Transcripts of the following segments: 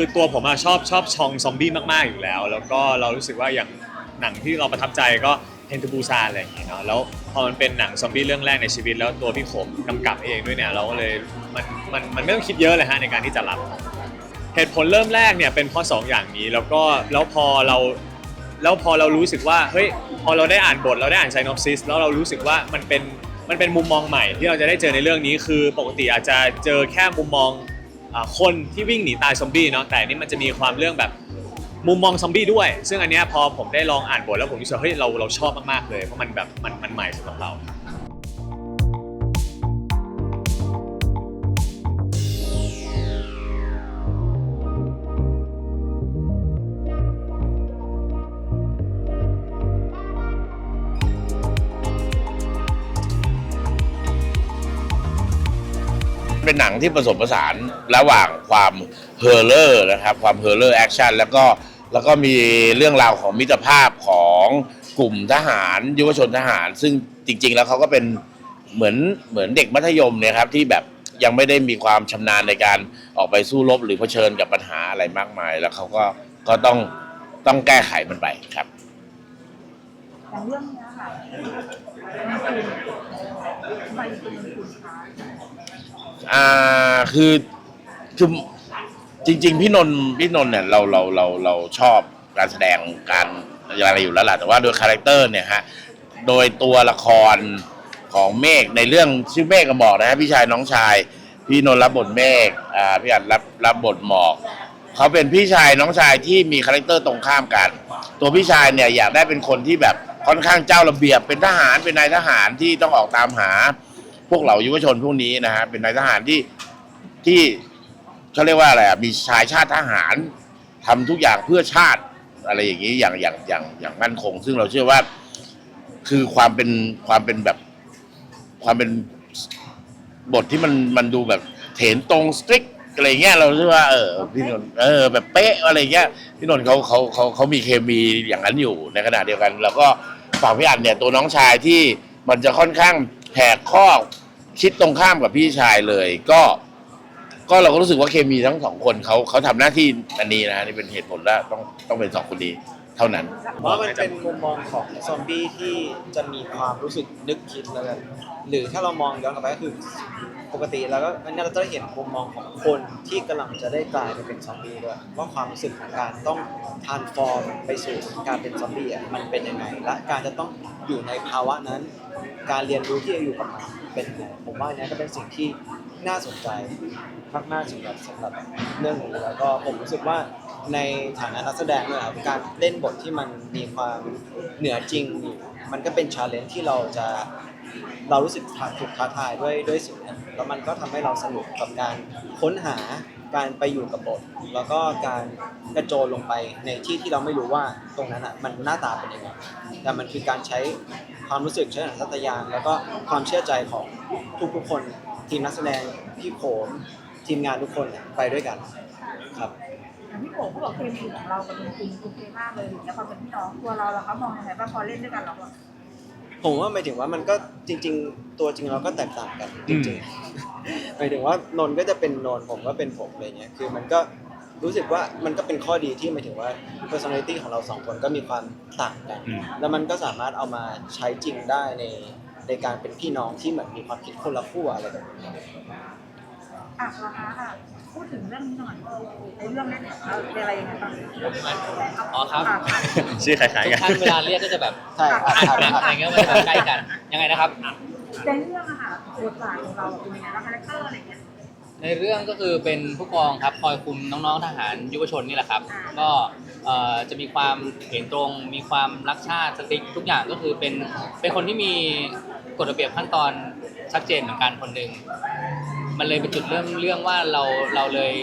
คือตัวผมอะชอบชอบชองซอมบี้มากๆอยู่แล้ว แล้วก็เรารู้สึกว่าอย่างหนังที่เราประทับใจก็เฮนทูบูซาอะไรอย่างเงี้ยเนาะแล้วพอมันเป็นหนังซอมบี้เรื่องแรกในชีวิต แล้วตัวพี่ขมกำกับเองด้วยเนี่ยเราก็เลยมันมันมันไม่ต้องคิดเยอะเลยฮะในการที่จะรับ เหตุผลเริ่มแรกเนี่ยเป็นเพราะสองอย่างนี้แล้วก็แล้วพอเราแล้วพอเรารู้สึกว่าเฮ้ยพอเราได้อ่านบทเราได้อ่านไซนอปซิสแล้วเรารู้สึกว่ามันเป็นมันเป็นมุมมองใหม่ที่เราจะได้เจอในเรื่องนี้คือปกติอาจจะเจอแค่มุมมอง คนที่วิ่งหนีตายซอมบี้เนาะแต่อันนี่มันจะมีความเรื่องแบบมุมมองซอมบี้ด้วย ซึ่งอันเนี้ยพอผมได้ลองอ่านบทแล้วผมรู้สึกเฮ้ยเราเราชอบมากๆเลยเพราะมันแบบมันมันใหม่สำหรับเรา เป็นหนังที่ผสมผสานระหว่างความเฮอร์เลอร์นะครับความเฮอร์เลอร์แอคชั่นแล้วก็แล้วก็มีเรื่องราวของมิตรภาพของกลุ่มทหารยุวชนทหาร ซึ่งจริง ๆ แล้วเขาก็เป็นเหมือนเหมือนเด็กมัธยมเนี่ยครับที่แบบยังไม่ได้มีความชำนาญในการออกไปสู้รบหรือเผชิญกับปัญหาอะไรมากมาย แล้วเขาก็ก็ต้องต้องแก้ไขมันไปครับอย่างเรื่องเนี้ยค่ะทำไมเป็นคุณคะ อ่าคือคือจริง ๆ พี่นนท์พี่นนท์เนี่ยเราเราเราเราชอบการแสดงการอะไรอยู่แล้วล่ะแต่ว่าโดยคาแรคเตอร์เนี่ยฮะโดยตัวละครของเมฆในเรื่องชื่อเมฆก็บอกนะฮะพี่ชายน้องชาย พี่นนท์รับบทเมฆอ่าพี่อัดรับรับบทหมอกเขาเป็นพี่ชายน้องชายที่มีคาแรคเตอร์ตรงข้ามกัน ตัวพี่ชายเนี่ยอยากได้เป็นคนที่แบบค่อนข้างเจ้าระเบียบเป็นทหารเป็นนายทหารที่ต้องออกตามหา พวกเหล่ายุวชนพวกนี้นะฮะเป็นนายทหารที่ที่เขาเรียกว่าอะไรอะมีชายชาติทหารทำทุกอย่างเพื่อชาติอะไรอย่างนี้อย่างอย่างอย่างอย่างมั่นคง ซึ่งเราเชื่อว่า คือความเป็นความเป็นแบบ ความเป็นบทที่มันมันดูแบบเถนตรงสตริกอะไรเงี้ยเราเชื่อว่าเออพี่นนท์เออแบบเป๊ะอะไรเงี้ยพี่นนท์เขาเขาเขาเขามีเคมีอย่างนั้นอยู่ในขณะเดียวกัน แล้วก็ฝั่งพี่อันเนี่ยตัวน้องชายที่มันจะค่อนข้าง แหกข้อคิดตรงข้ามกับพี่ชายเลย ก็ ก็เราก็รู้สึกว่าเคมีทั้งสองคนเขาเขาทำหน้าที่อันนี้นะนี่เป็นเหตุผลว่าต้องต้องเป็นสองคนนี้เท่านั้น เพราะมันเป็นมุมมองของซอมบี้ที่จะมีความรู้สึกนึกคิดแล้วกันหรือถ้าเรามองย้อนกลับไปก็คือปกติแล้วก็อันนี้เราจะได้เห็นมุมมองของคนที่กำลังจะได้กลายไปเป็นซอมบี้ด้วยว่าความรู้สึกของการต้องทานฟอร์มไปสู่การเป็นซอมบี้อะมันเป็นยังไงและการจะต้องอยู่ในภาวะนั้น การเรียนรู้ที่จะอยู่กับมันเป็นยังไงผมว่าอันนี้ก็เป็นสิ่งที่น่าสนใจมากๆสำหรับสำหรับเรื่องนี้แล้วก็ผมรู้สึกว่าในฐานะนักแสดงด้วยครับการเล่นบทที่มันมีความเหนือจริงอยู่มันก็เป็นชาเลนจ์ที่เราจะเรารู้สึกถูกท้าทายด้วยด้วยสิ่งนั้นแล้วมันก็ทำให้เราสนุกกับการค้นหา การไปอยู่กับบท แล้วก็การกระโจนลงไปในที่ที่เราไม่รู้ว่าตรงนั้นอะมันหน้าตาเป็นยังไงแต่มันคือการใช้ความรู้สึกใช้สัญชาตญาณแล้วก็ความเชื่อใจของทุกๆคน ทีมนักแสดงพี่โขมทีมงานทุกคนเนี่ยไปด้วยกันครับอย่างที่โขงเขาบอกเคมีของเรากับจริงโอเคมากเลยอย่างเงี้ยความเป็นพี่น้องตัวเราเราเขามองยังไงบ้าพอเล่นด้วยกันเราอ ผมว่าหมายถึงว่ามันก็จริง ๆ ตัวจริงเราก็แตกต่างกันจริงๆหมายถึงว่านนท์ก็จะเป็นนนท์ผมก็เป็นผมอะไรเงี้ยคือมันก็รู้สึกว่ามันก็เป็นข้อดีที่หมายถึงว่า personality ของเราสองคนก็มีความต่างกันอืมแล้วมันก็สามารถเอามาใช้จริงได้ในในการเป็นพี่น้องที่เหมือนมีความคิดคนละขั้วอะไรแบบนี้อะราคาอะ พูดถึงเรื่องนี้หน่อยในเรื่องนี้เนี่ยเราเป็นอะไรยังไงบ้างอ๋อครับะะชื่อคล้ายๆทุกักนท่านเวลาเรียกก็จะแบบใช่อะอ่านอะแบบอะอะไรเงี้ยมันจะใกล้กัน ยังไงนะครับอะในเรื่องอะค่ะบทบาทของเราอะเป็นยังไงบ้างคาแรคเตอร์อะไรเงี้ย ในเรื่องก็คือเป็นผู้กองครับคอยคุมน้องๆทหารยุวชนนี่แหละครับ ก็เอ่อจะมีความเห็นตรง มีความรักชาติสติ๊กทุกอย่างก็คือเป็นเป็นคนที่มีกฎระเบียบขั้นตอนชัดเจนเหมือนกันคนหนึ่ง มันเลยเป็นจุดเริ่มเรื่องว่าเราเราเลย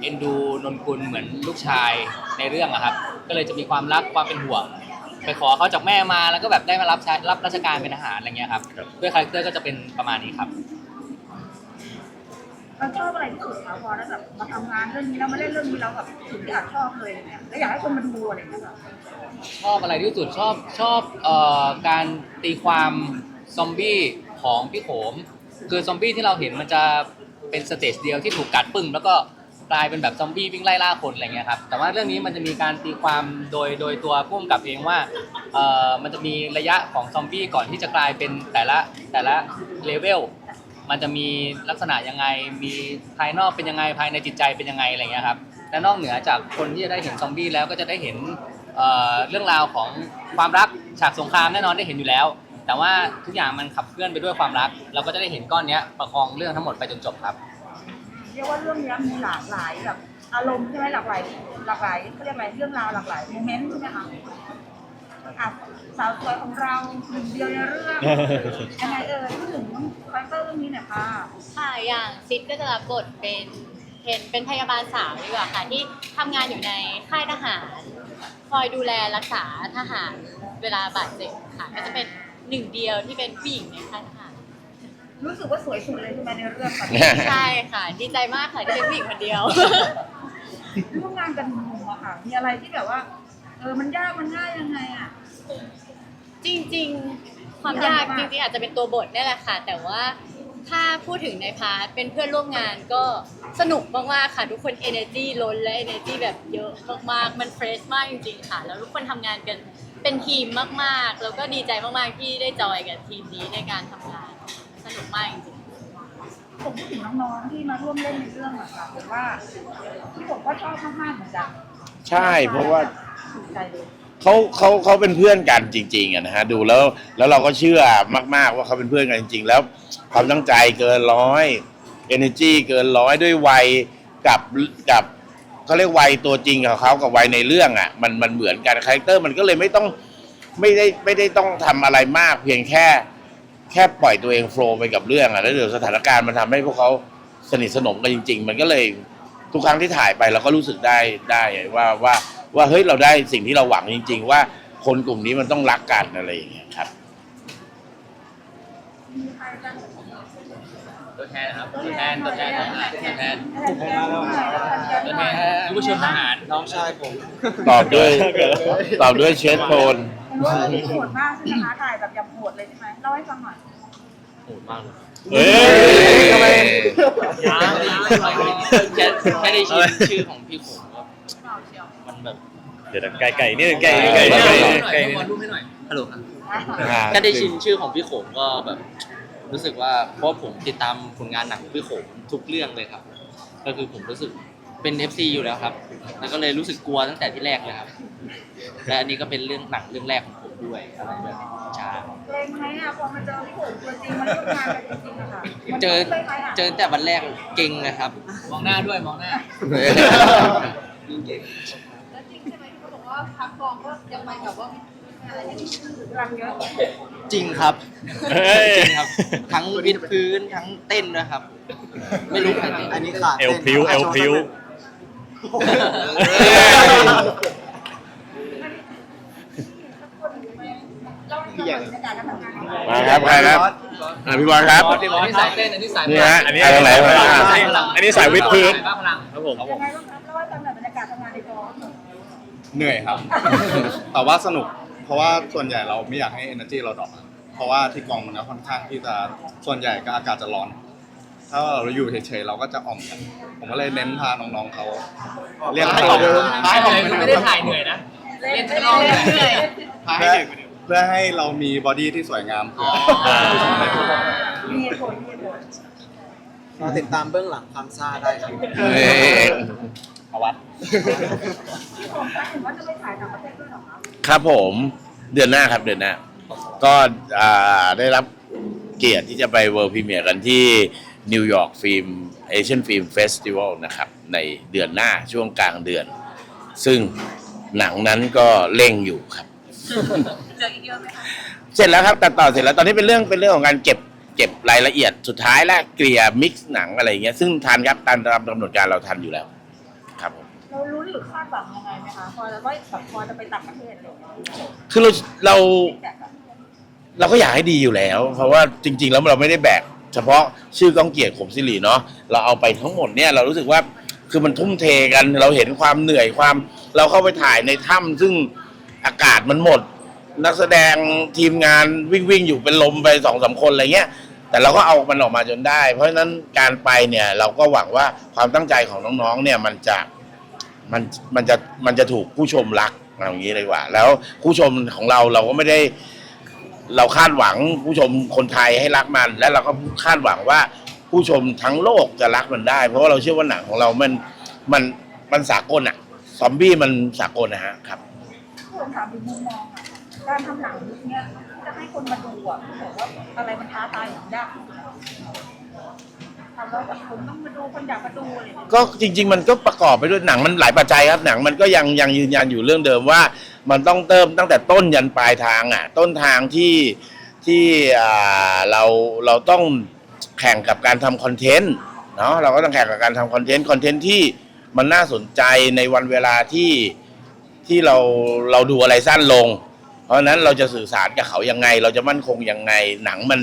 เอ็นดูนนกุลเหมือนลูกชายในเรื่องอะครับ ก็เลยจะมีความรักความเป็นห่วง ไปขอเขาจากแม่มาแล้วก็แบบได้มารับใช้รับราชการเป็นทหารอะไรเงี้ยครับครับ ด้วยคาแรคเตอร์ก็จะเป็นประมาณนี้ครับ เราชอบอะไรที่สุดคะพอได้แบบมาทำงานเรื่องนี้แล้วมาเล่นเรื่องนี้แล้วแบบถึงที่อาจชอบเลยอย่างเงี้ยแล้วอยากให้คนมาดูอะไรอย่างเงี้ยแบบชอบอะไรที่สุดชอบชอบเอ่อการตีความซอมบี้ของพี่โขม คือซอมบี้ที่เราเห็นมันจะเป็นสเตจเดียวที่ถูกกัดปึ้งแล้วก็กลายเป็นแบบซอมบี้วิ่งไล่ล่าคนอะไรเงี้ยครับแต่ว่าเรื่องนี้มันจะมีการตีความโดยโดยตัวผู้กำกับเองว่าเอ่อมันจะมีระยะของซอมบี้ก่อนที่จะกลายเป็นแต่ละแต่ละเลเวลมันจะมีลักษณะยังไงมีภายนอกเป็นยังไงภายในจิตใจเป็นยังไงอะไรเงี้ยครับและนอกเหนือจากคนที่จะได้เห็นซอมบี้แล้วก็จะได้เห็นเออเรื่องราวของความรักฉากสงครามแน่นอนได้เห็นอยู่แล้ว แต่ว่าทุกอย่างมันขับเคลื่อนไปด้วยความรัก เราก็จะได้เห็นก้อนเนี้ยประคองเรื่องทั้งหมดไปจนจบครับ เรียกว่าเรื่องนี้มีหลากหลายแบบอารมณ์ใช่ไหมหลากหลายหลากหลายเขาเรียกอะไรเรื่องราวหลากหลายโมเมนต์ใช่ไหมคะอะสาวสวยของเราหนึ่งเดียวในเรื่องยังไงเอ่ยพูดถึงคาแรคเตอร์เรื่องนี้หน่อยค่ะค่ะอย่างซิดก็จะรับบทเป็นเห็นเป็นพยาบาลสาวดีกว่าค่ะที่ทำงานอยู่ในค่ายทหาร คอยดูแลรักษาทหารเวลาบาดเจ็บค่ะก็จะเป็น หนึ่งเดียวที่เป็นผู้หญิงในค่ายทหารรู้สึกว่าสวยสุดเลยใช่ไหมในเรื่องค่ะใช่ค่ะ ดีใจมากค่ะที่เป็นผู้หญิงคนเดียว ร่วมงานกันหนุ่มอะค่ะ มีอะไรที่แบบว่า เออมันยากมันง่ายยังไงอะจริงๆ ความยากจริงๆ อาจจะเป็นตัวบทนี่แหละค่ะ แต่ว่าถ้าพูดถึงในพาร์ทเป็นเพื่อนร่วมงานก็สนุกมากๆค่ะ ทุกคน energy ล้นและ energy แบบเยอะมากๆ มันเฟรชมากจริงๆ ค่ะ แล้วทุกคนทำงานกัน เป็นทีมมากๆ แล้วก็ดีใจมากๆที่ได้จอยกับทีมนี้ในการทำงาน สนุกมากจริงๆผมพูดถึงน้องๆที่มาร่วมเล่นในเรื่องอะค่ะผมว่าที่ผมก็ชอบมากๆเหมือนกันใช่เพราะว่า ถูกใจเลยเขาเขาเขาเป็นเพื่อนกันจริงๆอะนะฮะดูแล้วแล้วเราก็เชื่อมากๆว่าเขาเป็นเพื่อนกันจริง ๆ แล้วความตั้งใจเกินร้อย energy เกินร้อยด้วยวัยกับกับ เขาเรียกวัยตัวจริงของเขากับวัยในเรื่องอะมันมันเหมือนกันคาแรคเตอร์มันก็เลยไม่ต้องไม่ได้ไม่ได้ต้องทำอะไรมาก เพียงแค่ แค่ปล่อยตัวเองโฟล์ไปกับเรื่องอะแล้วเดี๋ยวสถานการณ์มันทำให้พวกเขาสนิทสนมกันจริง ๆ มันก็เลยทุกครั้งที่ถ่ายไปเราก็รู้สึกได้ได้ว่าว่าว่าเฮ้ยเราได้สิ่งที่เราหวังจริง ๆ ว่าคนกลุ่มนี้มันต้องรักกันอะไรอย่างเงี้ยครับ มีใครกัน ตัวแทนนะครับตัวแทนตัวแทนตัวแทนอะไรตัวแทแทนยุวชนทหารน้องชายผมตอบด้วยตอบด้วยเชสโทนเห็นว่าเรื่องนี้โหดมากใช่ไหมคะถ่ายแบบยำโหดเลยใช่ไหมเล่าให้ฟังหน่อยโหดมากเลยเฮ้ยทำไมยังแค่แค่ได้ชื่อชื่อของพี่ขมก็มันแบบเดี๋ยวนะไก่ไก่นี่ไก่ไก่ไก่ไก่ไก่ไก่ไก่รูปให้หน่อยฮัลโหลครับอ่าก็ได้ชินชื่อของพี่โขมก็แบบ รู้สึกว่าเพราะผมติดตามผลงานหนังของพี่โขมทุกเรื่องเลยครับ ก็คือผมรู้สึกเป็น FC อยู่แล้วครับ แล้วก็เลยรู้สึกกลัวตั้งแต่ที่แรกเลยครับ และอันนี้ก็เป็นเรื่องหนังเรื่องแรกของผมด้วยอะไรแบบนี้ใช่เกรงไหมอะพอมาเจอพี่โขมตัวจริงมาร่วมงานกันจริงๆอะค่ะเจอมันคล้ายๆะเจอแต่วันแรกเก่งนะครับ มองหน้าด้วยมองหน้า แล้วจริงใช่ไหมที่เขาบอกว่าพักกองก็ยังไปแบบว่า อะไรอย่างนี้รังเยอะจริงครับเฮ้ย จริงครับ ทั้งวิดพื้นทั้งเต้นด้วยครับ ไม่รู้ใครเต้นอันนี้ขาดเอลพริ้วเอลพริ้วเล่าให้ฟังหน่อยบรรยากาศการทำงานของเรามาครับใครครับอ่าพี่บอลครับ อันนี้สายเต้นอันนี้สายนี่ฮะอันนี้ไปทางไหนไปทางไหนอันนี้สายวิดพื้น บ้าพลังครับผมยังไงบ้างครับเล่าให้ฟังหน่อยบรรยากาศทำงานในกองเหนื่อยครับ แต่ว่าสนุก เพราะว่าส่วนใหญ่เราไม่อยากให้ energy เราดรอปอะเพราะว่าที่กองมันก็ค่อนข้างที่จะส่วนใหญ่ก็อากาศจะร้อน ถ้าเราอยู่เฉยๆเราก็จะอ่อมกันผมก็เลยเน้นพาน้องๆเขาเรียกถ่ายเขาไม่ได้ถ่ายเหนื่อยนะเล่นไม่ลองเลยเหนื่อยเพื่อเพื่อให้เรามีบอดี้ที่สวยงามอ๋อมีเหตุผลมีเหตุผลมาติดตามเบื้องหลังความซ่าได้ครับเอ้ยเอา วัดพี่ผมคะเห็นว่าจะไปถ่ายต่างประเทศด้วยเหรอคะครับผมเดือนหน้าครับเดือนหน้า ก็อ่าได้รับเกียรติที่จะไปเวิร์ p พ e เมียร์กันที่นิวยอร์กฟิล์มเอเชียนฟิล์มเฟสติวัลนะครับในเดือนหน้าช่วงกลางเดือน ซึ่งหนังนั้นก็เร่งอยู่ครับเหลืออีกเยอะไหมคะเสร็จแล้วครับตัดต่อเสร็จแล้วตอนนี้เป็นเรื่องเป็นเรื่องของการเก็บเก็บรายละเอียดสุดท้ายและเกลี่ยมิกซ์หนังอะไรอย่างเงี้ยซึ่งทันครับตามตามกำหนดการเราทันอยู่แล้ว ครับผม เรารู้ หรือคาดหวังยังไงไหมคะพอจะว่าแบบพอจะไปต่างประเทศอะไรอย่างเงี้ยคือเราเราแต่แบบเราก็อยากให้ดีอยู่แล้ว เพราะว่าจริง ๆ แล้วเราไม่ได้แบกเฉพาะชื่อก้องเกียรติขมสิริเนาะเราเอาไปทั้งหมดเนี่ยเรารู้สึกว่าคือมันทุ่มเทกัน เราเห็นความเหนื่อยความ เราเข้าไปถ่ายในถ้ำซึ่งอากาศมันหมด นักแสดงทีมงานวิ่งวิ่งอยู่เป็นลมไปสองสามคนอะไรเงี้ยแต่เราก็เอามันออกมาจนได้ เพราะฉะนั้นการไปเนี่ยเราก็หวังว่าความตั้งใจของน้องๆเนี่ยมันจะ มันมันจะมันจะถูกผู้ชมรักอย่างนี้เลยว่า แล้วผู้ชมของเราเราก็ไม่ได้ เราคาดหวังผู้ชมคนไทยให้รักมัน และเราก็คาดหวังว่าผู้ชมทั้งโลกจะรักมันได้ เพราะว่าเราเชื่อว่าหนังของเรา มันมันมันสากลอะซอมบี้มันสากลนะฮะครับผู้ผมถามถึงมุมมองอะการทำหนังเนี้ยจะให้คนมาดูอะบอกว่าอะไรมันท้าทายอย่างยาก ทำแล้วแบบคนต้องมาดูคนอยากมาดูอะไรอย่างเงี้ยก็จริง ๆ มันก็ประกอบไปด้วยหนังมันหลายปัจจัยครับหนังมันก็ยังยังยืนยันอยู่เรื่องเดิมว่า มันต้องเติมตั้งแต่ต้นยันปลายทางอะ ต้นทางที่ที่อ่าเราเราต้องแข่งกับการทำคอนเทนต์เนาะเราก็ต้องแข่งกับการทำคอนเทนต์คอนเทนต์ที่มันน่าสนใจในวันเวลาที่ที่เราเราดูอะไรสั้นลง เพราะฉะนั้นเราจะสื่อสารกับเขายังไง เราจะมั่นคงยังไงหนังมัน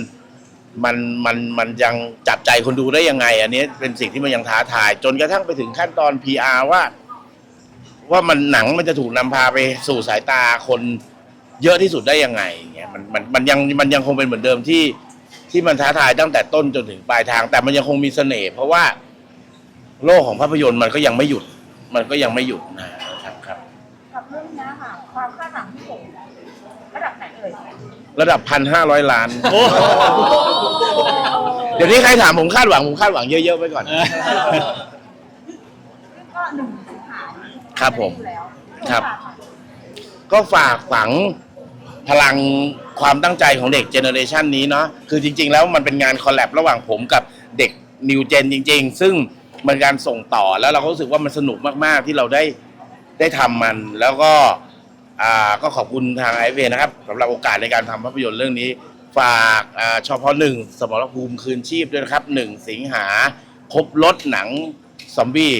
มันมันมันยังจับใจคนดูได้ยังไง อันนี้เป็นสิ่งที่มันยังท้าทาย จนกระทั่งไปถึงขั้นตอน PR ว่า ว่ามันหนังมันจะถูกนำพาไปสู่สายตาคนเยอะที่สุดได้ยังไงเงี้ยมันมันมันยังมันยังคงเป็นเหมือนเดิมที่ที่มันท้าทายตั้งแต่ต้นจนถึงปลายทาง แต่มันยังคงมีเสน่ห์เพราะว่า โลกของภาพยนตร์มันก็ยังไม่หยุด มันก็ยังไม่หยุดนะครับครับกับเรื่องนี้ค่ะ ความคาดหวังที่สูง ระดับพันห้าร้อยล้าน โอ้เดี๋ยวนี้ใครถามผมคาดหวัง ผมคาดหวังเยอะๆไปก่อน ก็หนึ่งสิงหาครับผมอยู่แล้วครับ ก็ฝากฝังพลังความตั้งใจของเด็กเจเนอเรชันนี้เนาะคือจริง ๆ แล้วมันเป็นงานคอลแลบระหว่างผมกับเด็กนิวเจนจริง ๆ ซึ่งมันการส่งต่อแล้วเราก็รู้สึกว่ามันสนุกมากๆที่เราได้ได้ทำมัน แล้วก็ อ่าก็ขอบคุณทางไอเวนะครับสำหรับโอกาสในการทำภาพยนตร์เรื่องนี้ ฝากอ่าชพหนึ่งสมรภูมิคืนชีพด้วยนะครับหนึ่งสิงหาครบรถหนังซอมบี้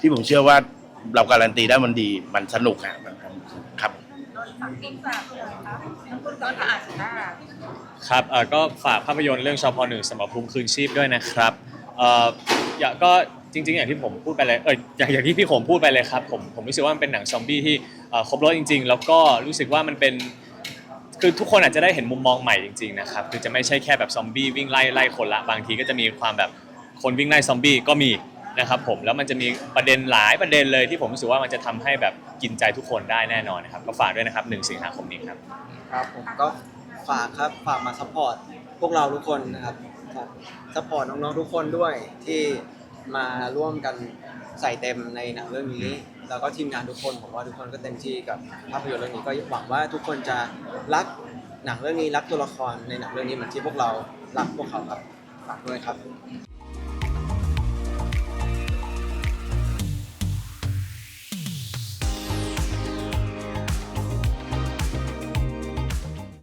ที่ผมเชื่อว่าเราการันตีได้มันดีมันสนุกครับครับสังเกตฝากเลยครับน้ำคุณก็อ่านหน้า ครับเอ่อก็ฝากภาพยนตร์เรื่องชพหนึ่งสมรภูมิคืนชีพด้วยนะครับเอ่ออยากก็ จริงๆอย่างที่ผมพูดไปเลยเอออย่างอย่างที่พี่ผมพูดไปเลยครับผมผมรู้สึกว่ามันเป็นหนังซอมบี้ที่เอ่อครบรถจริง ๆ แล้วก็รู้สึกว่ามันเป็น คือทุกคนอาจจะได้เห็นมุมมองใหม่จริงๆนะครับคือจะไม่ใช่แค่แบบซอมบี้วิ่งไล่ไล่คนละบางทีก็จะมีความแบบคนวิ่งไล่ซอมบี้ก็มีนะครับผมแล้วมันจะมีประเด็นหลายประเด็นเลยที่ผมรู้สึกว่ามันจะทำให้แบบกินใจทุกคนได้แน่นอนนะครับก็ฝากด้วยนะครับ1สิงหาคมนี้ครับ ครับผมก็ฝากครับฝากมาซัพพอร์ตพวกเราทุกคนนะครับฝากซัพพอร์ตน้องๆทุกคนด้วยที่ มาร่วมกันใส่เต็มในหนังเรื่องนี้ แล้วก็ทีมงานทุกคนผมว่าทุกคนก็เต็มที่กับภาพยนตร์เรื่องนี้ก็หวังว่าทุกคนจะรักหนังเรื่องนี้รักตัวละครในหนังเรื่องนี้เหมือนที่พวกเรารักพวกเขาครับฝากด้วยครับ